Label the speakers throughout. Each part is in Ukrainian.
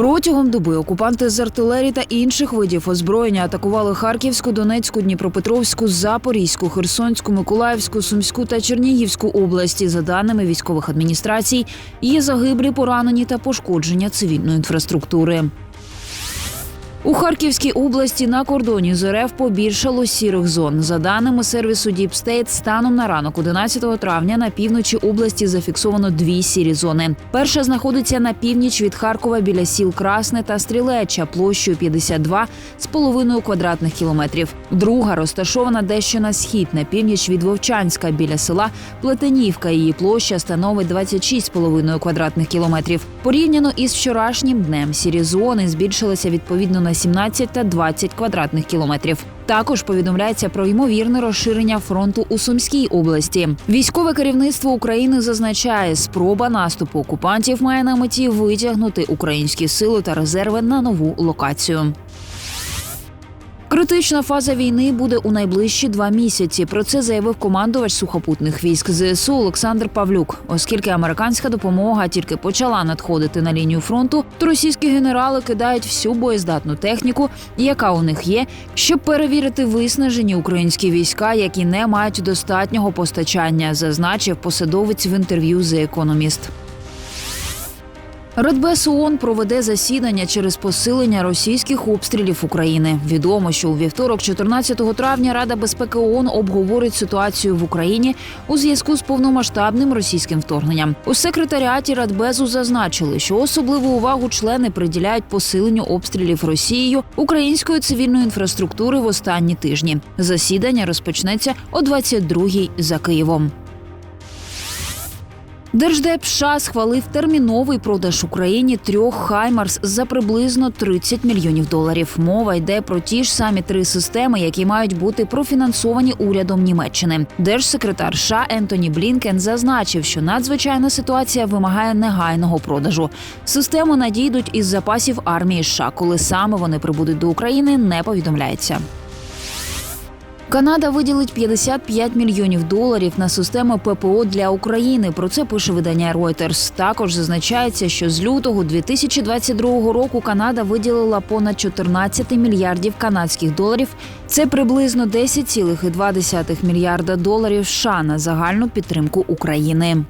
Speaker 1: Протягом доби окупанти з артилерії та інших видів озброєння атакували Харківську, Донецьку, Дніпропетровську, Запорізьку, Херсонську, Миколаївську, Сумську та Чернігівську області. За даними військових адміністрацій, є загиблі, поранені та пошкодження цивільної інфраструктури. У Харківській області на кордоні з РФ побільшало сірих зон. За даними сервісу State, станом на ранок 11 травня на півночі області зафіксовано дві сірі зони. Перша знаходиться на північ від Харкова біля сіл Красне та Стрілеча площею 52 з половиною квадратних кілометрів. Друга розташована дещо на схід на північ від Вовчанська біля села Плетенівка. Її площа становить 26,5 квадратних кілометрів. Порівняно із вчорашнім днем сірі зони збільшилися відповідно на 17 та 20 квадратних кілометрів. Також повідомляється про ймовірне розширення фронту у Сумській області. Військове керівництво України зазначає, спроба наступу окупантів має на меті витягнути українські сили та резерви на нову локацію. Критична фаза війни буде у найближчі два місяці. Про це заявив командувач сухопутних військ ЗСУ Олександр Павлюк. Оскільки американська допомога тільки почала надходити на лінію фронту, то російські генерали кидають всю боєздатну техніку, яка у них є, щоб перевірити виснажені українські війська, які не мають достатнього постачання, зазначив посадовець в інтерв'ю The Economist. Радбез ООН проведе засідання через посилення російських обстрілів України. Відомо, що у вівторок, 14 травня, Рада безпеки ООН обговорить ситуацію в Україні у зв'язку з повномасштабним російським вторгненням. У секретаріаті Радбезу зазначили, що особливу увагу члени приділяють посиленню обстрілів Росією української цивільної інфраструктури в останні тижні. Засідання розпочнеться о 22-й за Києвом. Держдеп США схвалив терміновий продаж Україні трьох Хаймарс за приблизно 30 мільйонів доларів. Мова йде про ті ж самі три системи, які мають бути профінансовані урядом Німеччини. Держсекретар США Ентоні Блінкен зазначив, що надзвичайна ситуація вимагає негайного продажу. Системи надійдуть із запасів армії США. Коли саме вони прибудуть до України, не повідомляється. Канада виділить 55 мільйонів доларів на систему ППО для України. Про це пише видання Reuters. Також зазначається, що з лютого 2022 року Канада виділила понад 14 мільярдів канадських доларів. Це приблизно 10,2 мільярда доларів США на загальну підтримку України.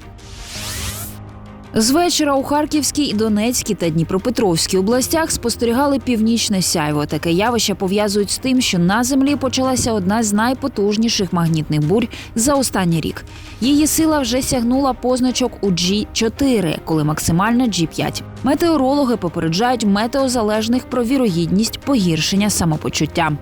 Speaker 1: З вечора у Харківській, Донецькій та Дніпропетровській областях спостерігали північне сяйво. Таке явище пов'язують з тим, що на землі почалася одна з найпотужніших магнітних бурь за останній рік. Її сила вже сягнула позначок у G4, коли максимальна G5. Метеорологи попереджають метеозалежних про вірогідність погіршення самопочуття.